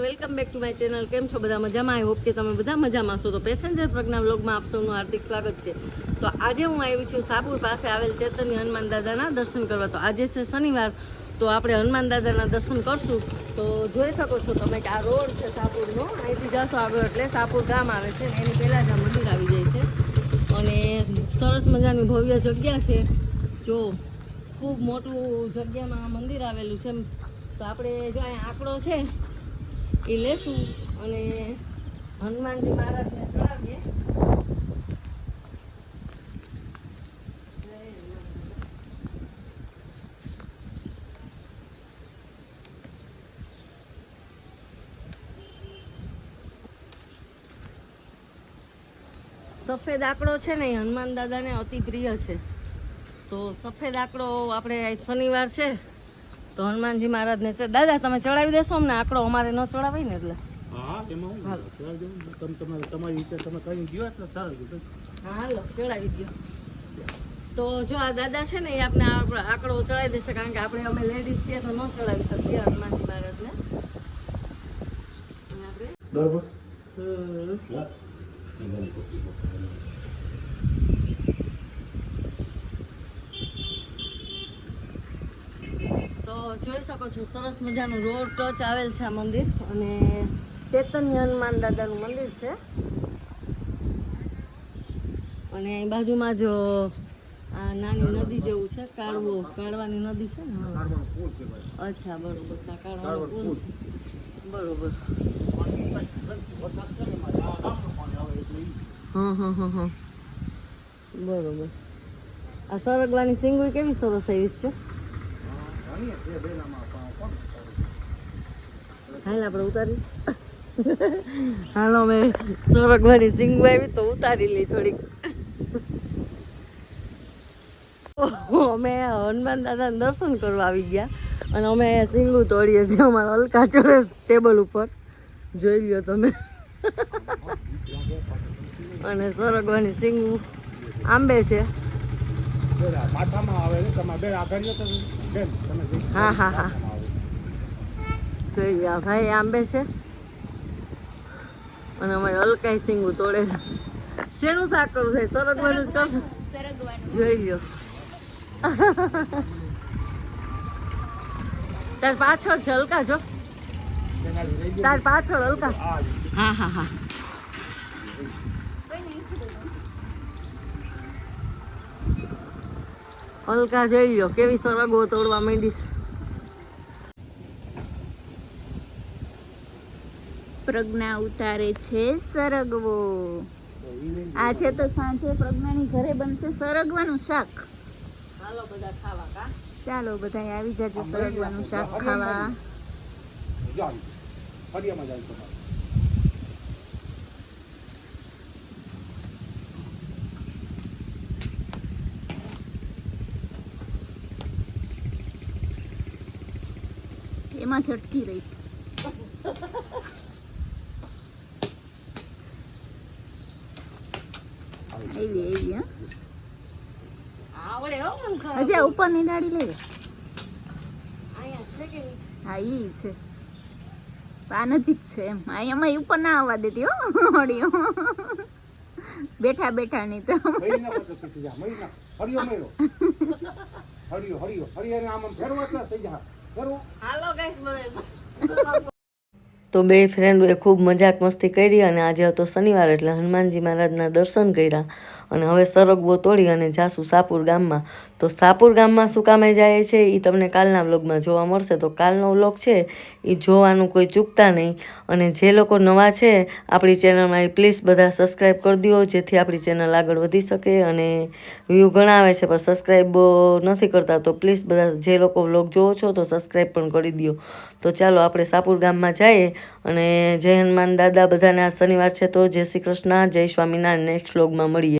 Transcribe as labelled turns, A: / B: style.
A: Welcome back to my channel કેમ છો બધા મજામાં? આઈ હોપ કે તમે બધા મજામાં છો તો પેસેન્જર પ્રજ્ઞા વ્લોગમાં આપ સૌનું હાર્દિક સ્વાગત છે. તો આજે હું આવી છું સાપુર પાસે આવેલ ચેતન્ય હનુમાન દાદાના દર્શન કરવા. તો આજે છે શનિવાર, તો આપણે હનુમાન દાદાના દર્શન કરશું. તો જોઈ શકો છો તમે કે આ રોડ છે સાપુરનો. અહીંથી જશો આગળ એટલે સાપુર ગામ આવે છે એની પહેલાં જ આ મંદિર આવી જાય છે. અને સરસ મજાની ભવ્ય જગ્યા છે. જો, ખૂબ મોટું જગ્યામાં મંદિર આવેલું છે. તો આપણે જો અહીંયા આંકડો છે એ લેશું અને હનુમાનજી મહારાજને ચડાવીએ. સફેદ આંકડો છે ને હનુમાન દાદાને અતિ પ્રિય છે. તો સફેદ આંકડો આપણે શનિવાર છે. તો હનુમાનજી મહારાજને છે. દાદા તમે ચડાવી દેશો અમને. આંકડો અમારે ન ચડાવાય ને એટલે.
B: હા
A: હાલો.
B: ચડાવી દઉં. તમારે તમારી તમે કરીને ગયો એટલે સારું કીધું.
A: હા હાલો ચડાવી દો તો જો આ દાદા છે ને એ આપણે આ- આંકડો ચડાવી દેશે કારણ કે આપણે અમે લેડીઝ છીએ તો ન ચડાવી શકીએ હનુમાનજી મહારાજને.
B: બરોબર?
A: હમ. જોઈ શકો છો, સરસ મજાનું રોડ ટચ આવેલ છે આ મંદિર અને ચૈતન્ય હનુમાન દાદાનું મંદિર છે. અને અહીં બાજુમાં જ, આ નાની નદી જેવું છે, કાળવો, કાળવાની નદી છે ને. અચ્છા, બરોબર કાળવાનો પુલ બરોબર
B: વરસાદ છે. ને એમાં આ ગામનું પાણી આવે
A: હા હા હા હા બરોબર. આ સરગવાની સિંગુઈ કેવી સરસ આવી છે
B: હા, જાણીએ છે બેનામાં પણ કોણ ઉતારે?
A: અમે હનુમાન દર્શન કરવા આવી ગયા. અને અમે સિંગુ તોડીએ છીએ અમારા હલકા ચોરસ ટેબલ ઉપર. જોઈ લ્યો તમે. અને સરગવાની સિંગુ આંબે છે.
B: માથામાં આવે તમારે બેન આગળ જો બેન તમે
A: હા, હા, હા.
B: માથામાં
A: જોઈ લ્યો આ ભાઈ આંબે છે. અને અમારે હલકાઈ સિંગુ તોડે છે. શેનું શાક કરવું છે? સરગવાનું જ કરશું. જોઈ લ્યો તાર પાછળ છે હલકા જો. તાર પાછળ હલકા. હા હા હા. હલકા જોઈ લો કેવી સરગવો તોડવા માંડીશ.
C: પ્રજ્ઞા ઉતારે છે સરગવો.
B: આજે
C: આ છે તો સાંજે પ્રજ્ઞાની ઘરે બનશે સરગવાનું શાક.
A: ચાલો બધા ખાવા કા?
C: ચાલો બધા આવી જાજો સરગવાનું શાક ખાવા. એમાં છટકી રહીશ. એવી એવી હા.
A: આવડે હો.
C: હજી ઈ છે. આ નજીક છે એમ. અહીંયામાં ઉપર ના આવવા દેતી હો હળીઓ. બેઠા બેઠા નહીં તો.
B: જા. હળિયો, હળિયો. હળિયાને આમ આમ થઈ જા.
A: તો બે ફ્રેન્ડોએ ખૂબ મજાક મસ્તી કરી અને આજે હતો શનિવાર એટલે હનુમાનજી મહારાજના દર્શન કર્યા. અને હવે સરગવો તોડી અને જાસુ સાપુર ગામમાં. તો સાપુર ગામમાં શું કામે જાય છે? એ તમને કાલના વ્લોગમાં જોવા મળશે. તો કાલનો વ્લોગ છે એ જોવાનું કોઈ ચૂકતા નહીં. અને જે લોકો નવા છે, આપણી ચેનલમાં એ પ્લીઝ બધા સબસ્ક્રાઈબ કરી દો જેથી આપણી ચેનલ આગળ વધી શકે અને વ્યૂ ઘણા આવે છે. પણ સબસ્ક્રાઈબ નથી કરતા, તો પ્લીઝ બધા જે લોકો વ્લોગ જોવો છો, તો સબસ્ક્રાઈબ પણ કરી દો તો ચાલો આપણે સાપુર ગામમાં જઈએ અને જય હનુમાન દાદા બધાને. આ શનિવાર છે, તો જય શ્રી કૃષ્ણ, જય સ્વામિનારાયણ. નેક્સ્ટ વ્લોગમાં મળીએ.